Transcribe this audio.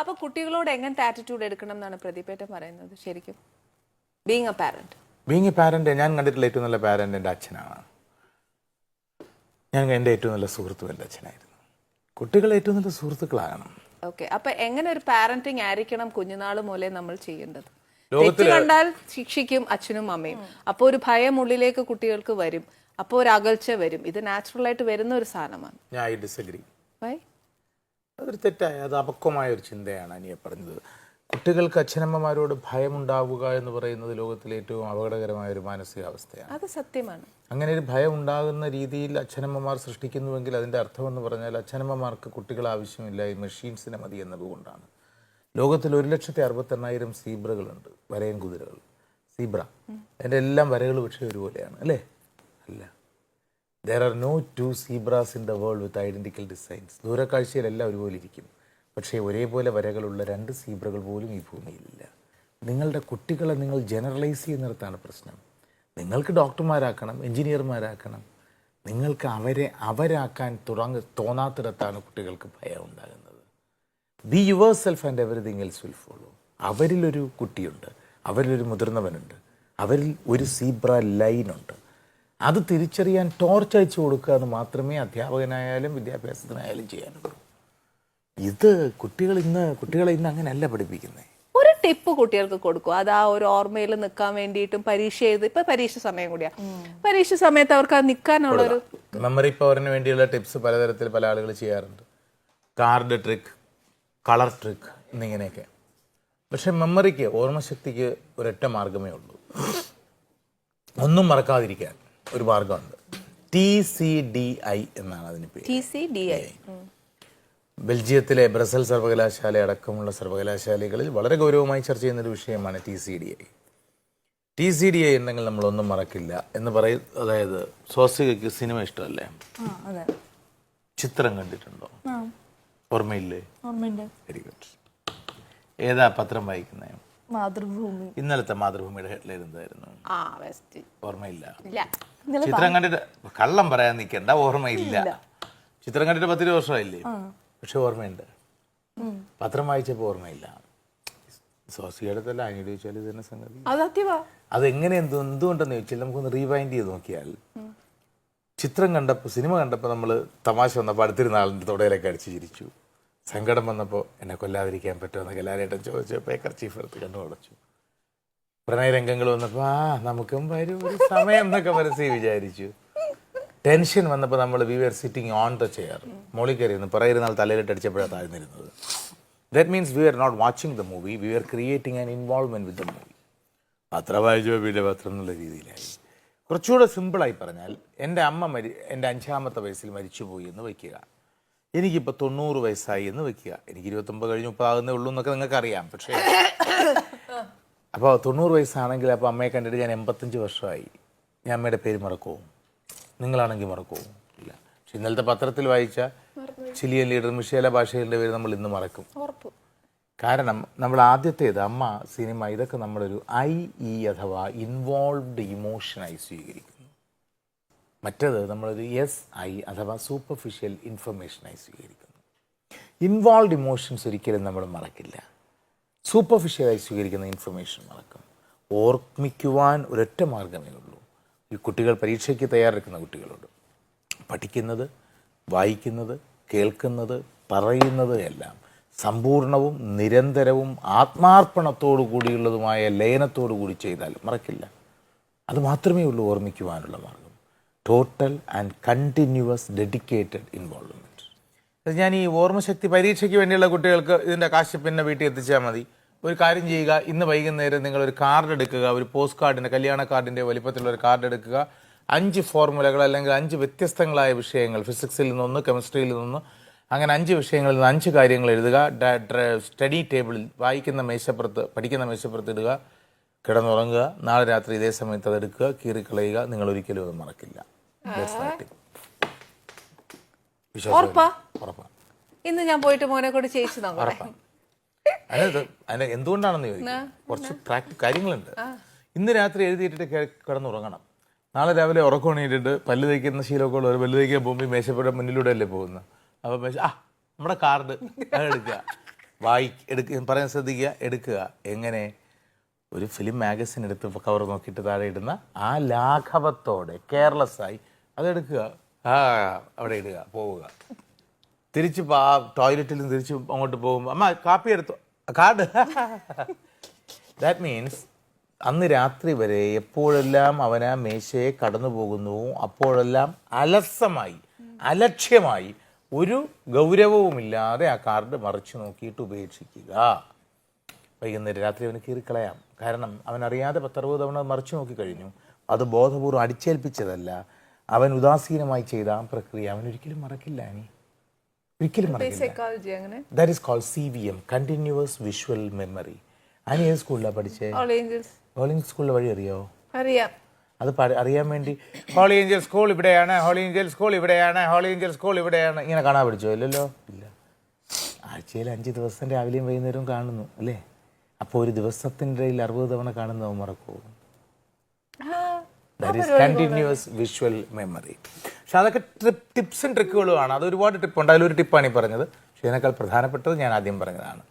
അപ്പൊ കുട്ടികളോട് എങ്ങനത്തെ ആറ്റിറ്റ്യൂഡ് എടുക്കണം എന്നാണ് പ്രദീപേട്ടൻ പറയുന്നത്? ശരിക്കും. Being a parent being a parent ഞാൻ കണ്ടിട്ടുള്ള ഏറ്റവും നല്ല പാരന്റ് എന്റെ അച്ഛനാണ്. ഞാൻ എന്റെ ഏറ്റവും നല്ല സുഹൃത്തും എന്റെ അച്ഛനായിരുന്നു. കുട്ടികൾ ഏറ്റവും നല്ല സുഹൃത്തുക്കളാകണം. ഓക്കെ അപ്പൊ എങ്ങനെ ഒരു പാരന്റിങ് ആയിരിക്കണം കുഞ്ഞുനാൾ മുതലേ നമ്മൾ ചെയ്യേണ്ടത്? തെറ്റ് കണ്ടാൽ ശിക്ഷിക്കും അച്ഛനും അമ്മയും. അപ്പൊ ഒരു ഭയം ഉള്ളിലേക്ക് കുട്ടികൾക്ക് വരും. അപ്പൊ ഒരു അകൽച്ച വരും. ഇത് നാച്ചുറൽ ആയിട്ട് വരുന്ന ഒരു സാധനമാണ്. ഞാൻ ഡിസഗ്രി Why? അതൊരു തെറ്റായ അത് അപക്വമായ ഒരു ചിന്തയാണ് അനിയ പറഞ്ഞത്. കുട്ടികൾക്ക് അച്ഛനമ്മമാരോട് ഭയമുണ്ടാവുക എന്ന് പറയുന്നത് ലോകത്തിലെ ഏറ്റവും അപകടകരമായ ഒരു മാനസികാവസ്ഥയാണ്. അത് സത്യമാണ്. അങ്ങനെ ഒരു ഭയം ഉണ്ടാകുന്ന രീതിയിൽ അച്ഛനമ്മമാർ സൃഷ്ടിക്കുന്നുവെങ്കിൽ അതിന്റെ അർത്ഥമെന്ന് പറഞ്ഞാൽ അച്ഛനമ്മമാർക്ക് കുട്ടികൾ ആവശ്യമില്ല ഈ മെഷീൻസിനെ മതി എന്നതുകൊണ്ടാണ് ലോകത്തിൽ ഒരു ലക്ഷത്തി അറുപത്തെണ്ണായിരം സീബ്രകളുണ്ട് വരയൻ കുതിരകൾ. സീബ്ര. അതിന്റെ എല്ലാം വരകൾ പക്ഷേ ഒരുപോലെയാണ് അല്ലേ? അല്ല. There are no two zebras in the world with identical designs ദൂരക്കാഴ്ചയിലെല്ലാം ഒരുപോലെ ഇരിക്കും പക്ഷേ ഒരേപോലെ വരകളുള്ള രണ്ട് സീബ്രകൾ പോലും ഈ ഭൂമിയിലില്ല നിങ്ങളുടെ കുട്ടികളെ നിങ്ങൾ ജനറലൈസ് ചെയ്യുന്നിടത്താണ് പ്രശ്നം. നിങ്ങൾക്ക് ഡോക്ടർമാരാക്കണം എഞ്ചിനീയർമാരാക്കണം. നിങ്ങൾക്ക് അവരെ അവരാക്കാൻ തുടങ്ങ തോന്നാത്തിടത്താണ് കുട്ടികൾക്ക് ഭയം ഉണ്ടാകുന്നത്. Be yourself and everything else will follow അവരിലൊരു കുട്ടിയുണ്ട്. അവരിലൊരു മുതിർന്നവനുണ്ട്. അവരിൽ ഒരു സീബ്ര ലൈനുണ്ട്. അത് തിരിച്ചറിയാൻ ടോർച്ച് അയച്ചു കൊടുക്കുക എന്ന് മാത്രമേ അധ്യാപകനായാലും വിദ്യാഭ്യാസത്തിനായാലും ചെയ്യാനുള്ളൂ. ഇത് കുട്ടികൾ ഇന്ന് കുട്ടികളെ ഇന്ന് അങ്ങനെയല്ല പഠിപ്പിക്കുന്നത് ഒരു ടിപ്പ് കുട്ടികൾക്ക് കൊടുക്കും. അത് ആ ഒരു ഓർമ്മയിൽ നിൽക്കാൻ വേണ്ടിയിട്ടും പരീക്ഷ എഴുതി ഇപ്പൊ പരീക്ഷ സമയം കൂടിയാ. പരീക്ഷ സമയത്ത് അവർക്ക് അത് നിൽക്കാനുള്ള ഒരു മെമ്മറി പവറിന് വേണ്ടിയുള്ള ടിപ്സ് പലതരത്തിൽ പല ആളുകൾ ചെയ്യാറുണ്ട്. കാർഡ് ട്രിക്ക് കളർ ട്രിക്ക് എന്നിങ്ങനെയൊക്കെ. പക്ഷെ മെമ്മറിക്ക് ഓർമ്മശക്തിക്ക് ഒരൊറ്റ മാർഗമേ ഉള്ളൂ. ഒന്നും മറക്കാതിരിക്കാൻ. ഒരു മാർഗമുണ്ട് ടി സി ഡി ഐ എന്നാണ് അതിന് പേര്. ടി സി ഡി ഐ ബെൽജിയത്തിലെ ബ്രസൽ സർവകലാശാല അടക്കമുള്ള സർവകലാശാലകളിൽ വളരെ ഗൗരവമായി ചർച്ച ചെയ്യുന്ന ഒരു വിഷയമാണ് T C D I T C D I ഉണ്ടെങ്കിൽ നമ്മളൊന്നും മറക്കില്ല എന്ന് പറയും അതായത് സ്വാസികയ്ക്ക് സിനിമ ഇഷ്ടമല്ലേ? ചിത്രം കണ്ടിട്ടുണ്ടോ? ഓർമ്മയില്ലേ? വെരി ഗുഡ് ഏതാ പത്രം വായിക്കുന്നത് മാതൃഭൂമി. ഇന്നലത്തെ മാതൃഭൂമിയുടെ ഹെഡ്ലൈൻ എന്തായിരുന്നു? ഓർമ്മയില്ല. ചിത്രം കണ്ടിട്ട് കള്ളം പറയാൻ നിൽക്കണ്ട ഓർമ്മയില്ല. ചിത്രം കണ്ടിട്ട് പത്തിരു വർഷമായില്ലേ? പക്ഷെ ഓർമ്മയുണ്ട്. പത്രം വായിച്ചപ്പോൾ ഓർമ്മയില്ല. ചോദിച്ചാൽ തന്നെ സംഗതി. അത് എങ്ങനെ അതെങ്ങനെ എന്ത് എന്തുകൊണ്ടെന്ന് ചോദിച്ചാൽ നമുക്കൊന്ന് റീവൈൻഡ് ചെയ്ത് നോക്കിയാൽ ചിത്രം കണ്ടപ്പോൾ സിനിമ കണ്ടപ്പോൾ നമ്മൾ തമാശ വന്നപ്പോൾ അടുത്തൊരു ആളിന്റെ തുടയിലൊക്കെ അടിച്ച് ചിരിച്ചു. സങ്കടം വന്നപ്പോൾ എന്നെ കൊല്ലാതിരിക്കാൻ പറ്റുമെന്ന് കലാലേട്ടൻ ചോദിച്ചപ്പോൾ ചീഫ് എടുത്ത് കണ്ടു അടച്ചു പ്രണയരംഗങ്ങൾ വന്നപ്പോൾ ആ നമുക്കും വരും ഒരു സമയം എന്നൊക്കെ മനസ്സിൽ വിചാരിച്ചു. ടെൻഷൻ വന്നപ്പോൾ നമ്മൾ we are sitting on the chair മോളി കയറിയിരുന്നു. പറയിരുന്നാൽ തലയിലിട്ട് അടിച്ചപ്പോഴാണ് താഴ്ന്നിരുന്നത്. That means we are not watching the movie we are creating an involvement with the movie പത്രം വായിച്ചോ പിന്നെ പത്രം എന്നുള്ള രീതിയിലായി. കുറച്ചുകൂടെ സിമ്പിളായി പറഞ്ഞാൽ എന്റെ അമ്മ മരി എന്റെ അഞ്ചാമത്തെ വയസ്സിൽ മരിച്ചുപോയി എന്ന് വയ്ക്കുക. എനിക്കിപ്പോൾ തൊണ്ണൂറ് വയസ്സായി എന്ന് വയ്ക്കുക. എനിക്ക് ഇരുപത്തൊമ്പത് കഴിഞ്ഞ് മുപ്പതാകുന്നേ ഉള്ളൂ എന്നൊക്കെ നിങ്ങൾക്കറിയാം. പക്ഷേ അപ്പോൾ തൊണ്ണൂറ് വയസ്സാണെങ്കിൽ അപ്പോൾ അമ്മയെ കണ്ടിട്ട് ഞാൻ എൺപത്തഞ്ച് വർഷമായി. ഞാൻ അമ്മയുടെ പേര് മറക്കുമോ നിങ്ങളാണെങ്കിൽ മറക്കുമോ ഇല്ല. പക്ഷെ ഇന്നലത്തെ പത്രത്തിൽ വായിച്ച ചിലിയൻ ലീഡർ മിഷേല ഭാഷയുടെ പേര് നമ്മൾ ഇന്ന് മറക്കും. കാരണം നമ്മൾ ആദ്യത്തേത് അമ്മ സിനിമ ഇതൊക്കെ നമ്മളൊരു ഐ ഇ അഥവാ ഇൻവോൾവ്ഡ് ഇമോഷനായി സ്വീകരിക്കുന്നു. മറ്റത് നമ്മളൊരു എസ് ഐ അഥവാ സൂപ്പർഫിഷ്യൽ ഇൻഫർമേഷനായി സ്വീകരിക്കുന്നു. ഇൻവോൾവ്ഡ് ഇമോഷൻസ് ഒരിക്കലും നമ്മൾ മറക്കില്ല. സൂപ്പർഫിഷ്യലായി സ്വീകരിക്കുന്ന ഇൻഫർമേഷൻ മറക്കും ഓർമ്മിക്കുവാൻ ഒരൊറ്റ മാർഗമേ ഉള്ളൂ. ഈ കുട്ടികൾ പരീക്ഷയ്ക്ക് തയ്യാറെടുക്കുന്ന കുട്ടികളോട് പഠിക്കുന്നത് വായിക്കുന്നത് കേൾക്കുന്നത് പറയുന്നത് എല്ലാം സമ്പൂർണവും നിരന്തരവും ആത്മാർപ്പണത്തോടു കൂടിയുള്ളതുമായ ലയനത്തോടു കൂടി ചെയ്താൽ മറക്കില്ല. അത് മാത്രമേ ഉള്ളൂ ഓർമ്മിക്കുവാനുള്ള മാർഗം total and continuous dedicated involvement ഞാൻ ഈ ഓർമ്മശക്തി പരീക്ഷയ്ക്ക് വേണ്ടിയുള്ള കുട്ടികൾക്ക് ഇതിന്റെ കാശ് പിന്നെ വീട്ടിൽ എത്തിച്ചാൽ മതി. ഒരു കാര്യം ചെയ്യുക. ഇന്ന് വൈകുന്നേരം നിങ്ങൾ ഒരു കാർഡ് എടുക്കുക. ഒരു പോസ്റ്റ് കാർഡിന്റെ കല്യാണ കാർഡിന്റെ വലിപ്പത്തിലുള്ള ഒരു കാർഡ് എടുക്കുക. അഞ്ച് ഫോർമുലകൾ അല്ലെങ്കിൽ അഞ്ച് വ്യത്യസ്തങ്ങളായ വിഷയങ്ങൾ ഫിസിക്സിൽ നിന്നൊന്ന് കെമിസ്ട്രിയിൽ നിന്ന് അങ്ങനെ അഞ്ച് വിഷയങ്ങളിൽ നിന്ന് അഞ്ച് കാര്യങ്ങൾ എഴുതുക. സ്റ്റഡി ടേബിളിൽ വായിക്കുന്ന മേശപ്പുറത്ത് പഠിക്കുന്ന മേശപ്പുറത്ത് ഇടുക. കിടന്നുറങ്ങുക. നാളെ രാത്രി ഇതേ സമയത്ത് അത് എടുക്കുക. കീറിക്കളയുക. നിങ്ങൾ ഒരിക്കലും അത് മറക്കില്ല? ഇന്ന് ഞാൻ പോയിട്ട് മോനെ കൊണ്ട് ചെയ്യിച്ചു നോക്കട്ടെ അതിനകത്ത് അതിന് എന്തുകൊണ്ടാണെന്ന് ചോദിക്കും. കുറച്ച് പ്രാക്ടി കാര്യങ്ങളുണ്ട്. ഇന്ന് രാത്രി എഴുതിയിട്ടിട്ട് കിടന്നുറങ്ങണം. നാളെ രാവിലെ ഉറക്കണീട്ടിട്ട് പല്ല് തയ്ക്കുന്ന ശീലമൊക്കെ ഉള്ളവർ പല്ല് തയ്ക്കാൻ പോകുമ്പോൾ ഈ മേശപ്പുറം മുന്നിലൂടെ അല്ലേ പോകുന്നത് അപ്പോൾ മേശ ആ നമ്മുടെ കാർഡ് അത് എടുക്കുക. വായി എടുക്ക പറയാൻ ശ്രദ്ധിക്കുക എടുക്കുക. എങ്ങനെ? ഒരു ഫിലിം മാഗസിൻ എടുത്ത് കവർ നോക്കിയിട്ട് താഴെ ഇടുന്ന ആ ലാഘവത്തോടെ കെയർലെസ് ആയി അതെടുക്കുക ആ അവിടെ ഇടുക പോവുക. തിരിച്ച് ആ ടോയ്ലറ്റിൽ നിന്ന് തിരിച്ച് അങ്ങോട്ട് പോകും അമ്മ കാപ്പി എടുത്തു? കാർഡ്. ദാറ്റ് മീൻസ് അന്ന് രാത്രി വരെ എപ്പോഴെല്ലാം അവൻ ആ മേശയെ കടന്നു പോകുന്നു അപ്പോഴെല്ലാം അലസമായി അലക്ഷ്യമായി ഒരു ഗൗരവവുമില്ലാതെ ആ കാർഡ് മറിച്ച് നോക്കിയിട്ട് ഉപേക്ഷിക്കുക. വൈകുന്നേരം രാത്രി അവന് കീറിക്കളയാം. കാരണം അവൻ അറിയാതെ പത്തറുപത് തവണ മറിച്ചു നോക്കി കഴിഞ്ഞു. അത് ബോധപൂർവം അടിച്ചേൽപ്പിച്ചതല്ല. അവൻ ഉദാസീനമായി ചെയ്ത ആ പ്രക്രിയ അവനൊരിക്കലും മറക്കില്ല അനി. ഒരിക്കലും മറക്കില്ല. That is called C V M continuous visual memory ഏത് സ്കൂളിലാണ് പഠിച്ചേ? ഓൾ ഏഞ്ചൽസ് ഹോളിംഗ് സ്കൂളിലെ വഴി അറിയോ? അറിയാം. അത് അറിയാൻ വേണ്ടി ഹോളി ഏഞ്ചൽ സ്കൂൾ ഇവിടെയാണ് ഹോളി ഏഞ്ചൽ സ്കൂൾ ഇവിടെയാണ് ഹോളി ഏഞ്ചൽ സ്കൂൾ ഇവിടെയാണ്. ഇങ്ങനെ കാണാൻ പഠിച്ചോ? ഇല്ലല്ലോ. ഇല്ല. ആഴ്ചയിൽ അഞ്ച് ദിവസം രാവിലെയും വൈകുന്നേരവും കാണുന്നു അല്ലേ? അപ്പോൾ ഒരു ദിവസത്തിന്റെ ഇടയിൽ അറുപത് തവണ കാണുന്നവ മറക്കൂ that is continuous visual memory പക്ഷെ അതൊക്കെ ടിപ്സും ട്രിക്കുകളുമാണ് അത് ഒരുപാട് ടിപ്പുണ്ട് അതിലൊരു ടിപ്പാണ് ഈ പറഞ്ഞത്. പക്ഷേ ഇതിനേക്കാൾ പ്രധാനപ്പെട്ടത് ഞാൻ ആദ്യം പറഞ്ഞതാണ്.